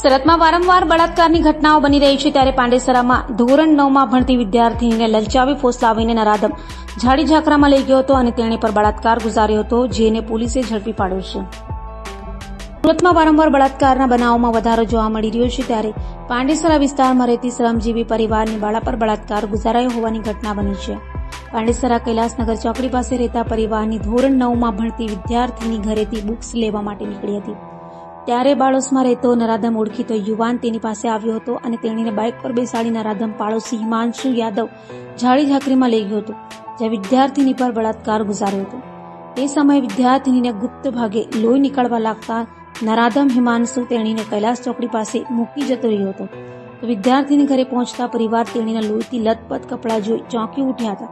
સુરતમાં વારંવાર બળાત્કારની ઘટનાઓ બની રહી છે ત્યારે પાંડેસરામાં ધોરણ નવમાં ભણતી વિદ્યાર્થીનીને લલચાવી ફોસલાવીને નરાધમ ઝાડી ઝાકરામાં લઈ ગયો હતો અને તેણે પર બળાત્કાર ગુજાર્યો હતો, જેને પોલીસે ઝડપી પાડ્યો છે. સુરતમાં વારંવાર બળાત્કારના બનાવોમાં વધારો જોવા મળી રહ્યો છે ત્યારે પાંડેસરા વિસ્તારમાં રહેતી શ્રમજીવી પરિવારની બાળા પર બળાત્કાર ગુજારાયો હોવાની ઘટના બની છે. પાંડેસરા કૈલાસનગર ચોકડી પાસે રહેતા પરિવારની ધોરણ નવમાં ભણતી વિદ્યાર્થીની ઘરેથી બુક્સ લેવા માટે નીકળી હતી. ત્યારે બાળોસમાં રહેતો નરાધમ ઓળખીતો યુવાન તેની પાસે આવ્યો હતો અને તેણીને બાઇક પર બેસાડી નરાધમ પાડોશી હિમાંશુ યાદવ જાળી ઝાકરીમાં લઈ ગયો હતો, જ્યાં વિદ્યાર્થીની પર બળાત્કાર ગુજાર્યો હતો. તે સમયે વિદ્યાર્થીનીને ગુપ્ત ભાગે લોહી નીકળવા લાગતા નરાધમ હિમાંશુ તેણીને કૈલાસ ચોકડી પાસે મૂકી જતો રહ્યો હતો. તો વિદ્યાર્થીની ઘરે પહોંચતા પરિવાર તેણીના લોહીથી લથપથ કપડાં જોઈ ચોંકી ઉઠ્યા હતા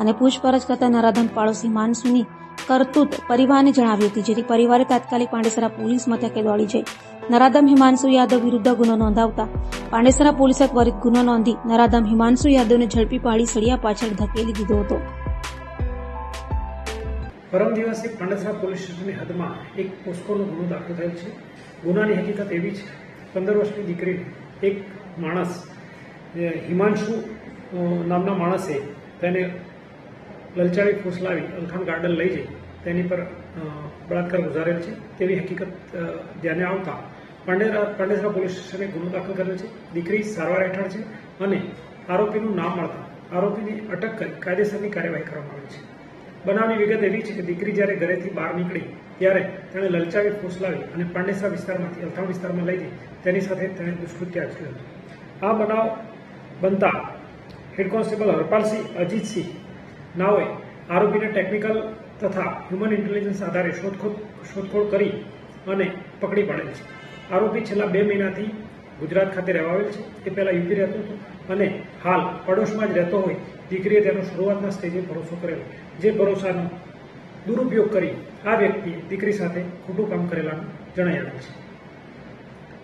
અને પૂછપરછ કરતા નરાધમ પાડોશી માનસુની કરતૂત પરિવારને જણાવી હતી, જેથી પરિવારે તાત્કાલિક પાંડેસરા પોલીસ મથકે દોડી જઈ. નરાધમ હિમાંશુ યાદવ વિરુદ્ધ ગુનો નોંધાવતા પાંડેસરા પોલીસે ત્વરિત ગુનો નોંધી નરાધમ હિમાંશુ યાદવને ઝડપી પાડી સળિયા પાછળ ધકેલી દીધો હતો. પરમ દિવસે પાંડેસરા પોલીસ સ્ટેશનની હદમાં એક પોસ્કોનો ગુનો દાખલ થયેલ છે. ગુનાની હકીકત એવી છે, પંદર વર્ષની દીકરીને એક માણસ હિમાંશુ નામના માણસે તેને લલચાવી ફૂસલાવી, અલખાણ ગાર્ડન લઈ જઈ, તેની પર બળાત્કાર ગુજારેલ છે. તેવી હકીકત ધ્યાને આવતા પાંડેરા, પાંડેસરા પોલીસ સ્ટેશને ગુનો દાખલ કરેલ છે. દીકરી સારવાર હેઠળ છે અને આરોપીનું નામ મળતા, આરોપીની અટક કરી કાયદેસરની કાર્યવાહી કરવામાં આવી છે. બનાવની વિગત એવી છે કે દીકરી જ્યારે ઘરેથી બહાર નીકળી, ત્યારે તેણે લલચાવી, ફોસલાવી અને પાંડેસરા વિસ્તારમાંથી, અલથાણ વિસ્તારમાં લઈ જઈ. તેની સાથે તેણે દુષ્કૃત્ય આચર્યું આ બનાવ બનતા હેડ કોન્સ્ટેબલ હરપાલસિંહ અજીતસિંહ નાઓએ આરોપીને ટેકનિકલ તથા હ્યુમન ઇન્ટેલિજન્સ આધારે શોધખોળ શોધખોળ કરી અને પકડી પાડેલ છે. આરોપી છેલ્લા બે મહિનાથી ગુજરાત ખાતે રહેવા આવેલ છે. એ પહેલાં યુપી રહેતો હતો. અને હાલ પડોશમાં જ રહેતો હોય, દીકરીએ તેનો શરૂઆતના સ્ટેજે ભરોસો કરેલો. જે ભરોસાનો દુરુપયોગ કરી આ વ્યક્તિએ દીકરી સાથે ખોટું કામ કરેલાનું જણાઈ આવ્યું છે.